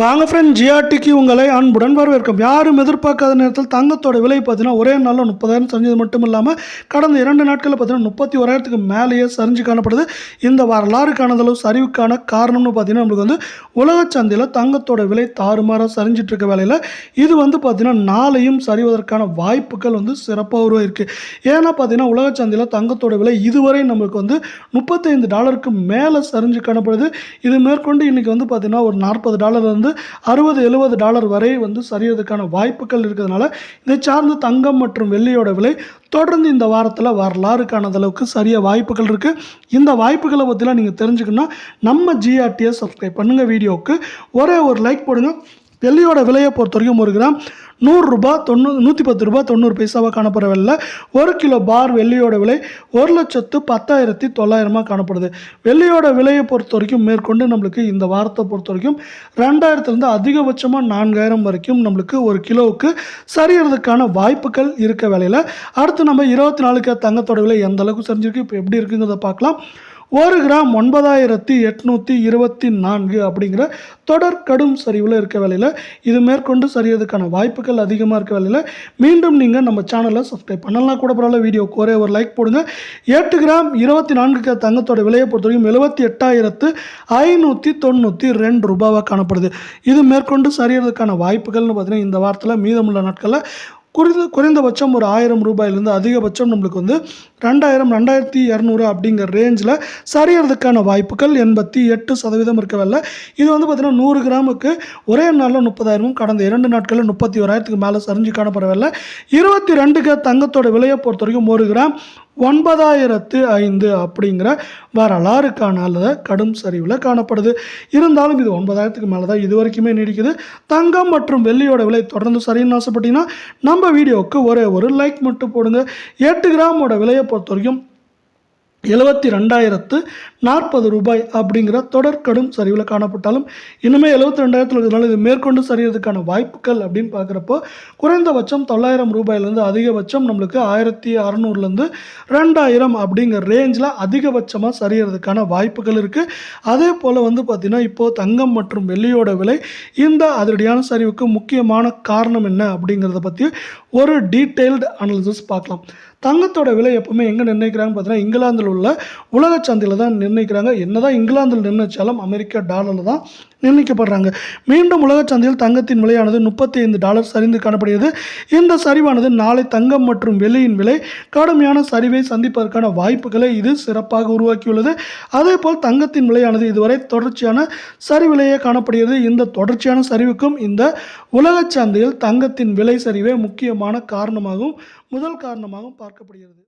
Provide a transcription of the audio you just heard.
வாங்க ஃப்ரெண்ட் ஜிஆர்டிக்கு உங்களை அன்புடன் வரவேற்கும். யாரும் எதிர்பார்க்காத நேரத்தில் தங்கத்தோட விலை பார்த்தீங்கன்னா ஒரே நாளில் முப்பதாயிரம் சரிஞ்சது மட்டும் இல்லாமல் கடந்த இரண்டு நாட்களில் பார்த்தீங்கன்னா முப்பத்தி ஓராயிரத்துக்கு மேலேயே சரிஞ்சு காணப்படுது. இந்த வரலாறு காணதளவு சரிவுக்கான காரணம்னு பார்த்தீங்கன்னா நம்மளுக்கு வந்து உலக சந்தையில் தங்கத்தோட விலை தாறுமாறாக சரிஞ்சிட்டு இருக்க வேலையில் இது வந்து பார்த்தீங்கன்னா நாளையும் சரிவதற்கான வாய்ப்புகள் வந்து சிறப்பாக உருவாயிருக்கு. ஏன்னா பார்த்தீங்கன்னா உலக சந்தையில் தங்கத்தோட விலை இதுவரை நம்மளுக்கு வந்து முப்பத்தைந்து டாலருக்கு மேலே சரிஞ்சு காணப்படுது. இது மேற்கொண்டு இன்றைக்கி வந்து பார்த்தீங்கன்னா ஒரு நாற்பது டாலர் வந்து அறுபது எழுபது டாலர் வரை வந்து சரியறதுக்கான வாய்ப்புகள் இருக்கிறதுனால இதை சார்ந்து தங்கம் மற்றும் வெள்ளியோட விலை தொடர்ந்து இந்த வாரத்தில் வரலாறு காணாத அளவுக்கு சரிய வாய்ப்புகள் இருக்குது இந்த வாய்ப்புகளை பற்றிலாம் நீங்கள் தெரிஞ்சுக்கணும்னா நம்ம ஜிஆர்டியை சப்ஸ்கிரைப் பண்ணுங்கள் வீடியோவுக்கு. ஒரே ஒரு லைக் போடுங்க. வெள்ளியோட விலையை பொறுத்த வரைக்கும் ஒரு கிராம் நூறுரூபா தொண்ணூறு நூற்றி பத்து ரூபா தொண்ணூறு பைசாவாக காணப்படுற விலையில் ஒரு கிலோ பார் வெள்ளியோட விலை ஒரு லட்சத்து பத்தாயிரத்தி தொள்ளாயிரமாக காணப்படுது. வெள்ளியோட விலையை பொறுத்த வரைக்கும் மேற்கொண்டு நம்மளுக்கு இந்த வாரத்தை பொறுத்த வரைக்கும் ரெண்டாயிரத்துலேருந்து அதிகபட்சமாக நான்காயிரம் வரைக்கும் நம்மளுக்கு ஒரு கிலோவுக்கு சரியறதுக்கான வாய்ப்புகள் இருக்க வேலையில் அடுத்து நம்ம இருபத்தி நாலுக்கு தங்கத்தோட விலை எந்த அளவுக்கு சரிஞ்சிருக்கு இப்போ எப்படி இருக்குங்கிறத பார்க்கலாம். ஒரு கிராம் ஒன்பதாயிரத்தி எட்நூற்றி இருபத்தி நான்கு அப்படிங்கிற தொடர் கடும் சரிவில் இருக்க வேலையில் இது மேற்கொண்டு சரியதுக்கான வாய்ப்புகள் அதிகமாக இருக்க வேலையில் மீண்டும் நீங்கள் நம்ம சேனலை சப்ஸ்கிரைப் பண்ணலாம் கூட பரவாயில்ல வீடியோக்கு ஒரே ஒரு லைக் போடுங்க. எட்டு கிராம் இருபத்தி நான்கு தங்கத்தோட விலையை பொறுத்த வரைக்கும் எழுபத்தி எட்டாயிரத்து ஐநூற்றி தொண்ணூற்றி ரெண்டு ரூபாவாக காணப்படுது. இது மேற்கொண்டு சரியறதுக்கான வாய்ப்புகள்னு பார்த்தீங்கன்னா இந்த வாரத்தில் மீதமுள்ள நாட்களில் குறைந்த குறைந்தபட்சம் ஒரு ஆயிரம் ரூபாயிலேருந்து அதிகபட்சம் நம்மளுக்கு வந்து ரெண்டாயிரம் ரெண்டாயிரத்தி இரநூறு அப்படிங்கிற ரேஞ்சில் சரியறதுக்கான வாய்ப்புகள் எண்பத்தி எட்டு சதவீதம் இருக்கவில்லை. இது வந்து பார்த்திங்கன்னா நூறு கிராமுக்கு ஒரே நாளில் முப்பதாயிரமும் கடந்த இரண்டு நாட்களில் முப்பத்தி ஓராயிரத்துக்கு மேலே சரிஞ்சு காணப்படவில்லை. இருபத்தி ரெண்டுக்கு தங்கத்தோட விலையை பொறுத்த வரைக்கும் ஒரு கிராம் ஒன்பதாயிரத்து ஐந்து அப்படிங்கிற வரலாறு காணாத கடும் சரிவில் காணப்படுது. இருந்தாலும் இது ஒன்பதாயிரத்துக்கு மேலே தான் இது வரைக்குமே நீடிக்குது. தங்கம் மற்றும் வெள்ளியோட விலை தொடர்ந்து சரின்னு ஆசைப்பட்டீங்கன்னா நம்ம வீடியோவுக்கு ஒரே ஒரு லைக் மட்டும் போடுங்க. எட்டு கிராமோட விலையை பொறுத்த வரைக்கும் எழுபத்தி ரெண்டாயிரத்து நாற்பது ரூபாய் அப்படிங்கிற தொடர் கடும் சரிவில் காணப்பட்டாலும் இன்னுமே எழுபத்தி ரெண்டாயிரத்தில் இருக்கிறதுனால இது மேற்கொண்டு சரியறதுக்கான வாய்ப்புகள் அப்படின்னு பார்க்குறப்போ குறைந்தபட்சம் தொள்ளாயிரம் ரூபாயிலேருந்து அதிகபட்சம் நம்மளுக்கு ஆயிரத்தி அறநூறுலேருந்து ரெண்டாயிரம் அப்படிங்கிற ரேஞ்சில் அதிகபட்சமாக சரியறதுக்கான வாய்ப்புகள் இருக்குது அதே போல் வந்து பார்த்திங்கன்னா இப்போது தங்கம் மற்றும் வெள்ளியோட விலை இந்த அதிரடியான சரிவுக்கு முக்கியமான காரணம் என்ன அப்படிங்கிறத பற்றி ஒரு டீட்டெயில்டு அனாலிசிஸ் பார்க்கலாம். தங்கத்தோட விலை எப்பவுமே எங்கே நிர்ணயிக்கிறாங்கன்னு பார்த்தீங்கன்னா இங்கிலாந்தில் உள்ள உலக சந்தையில் தான் நிர்ணயிக்கிறாங்க. என்ன தான் இங்கிலாந்தில் நிர்ணயித்தாலும் அமெரிக்கா டாலரில் தான் நிர்ணயிக்கப்படுறாங்க. மீண்டும் உலக சந்தையில் தங்கத்தின் விலையானது முப்பத்தி ஐந்து டாலர் சரிந்து காணப்படுகிறது. இந்த சரிவானது நாளை தங்கம் மற்றும் வெள்ளியின் விலை கடுமையான சரிவை சந்திப்பதற்கான வாய்ப்புகளை இது சிறப்பாக உருவாக்கியுள்ளது. அதே போல் தங்கத்தின் விலையானது இதுவரை தொடர்ச்சியான சரிவிலேயே காணப்படுகிறது. இந்த தொடர்ச்சியான சரிவுக்கும் இந்த உலக சந்தையில் தங்கத்தின் விலை சரிவே முக்கியமான காரணமாகவும் முதல் காரணமாகவும் பார்க்கப்படுகிறது.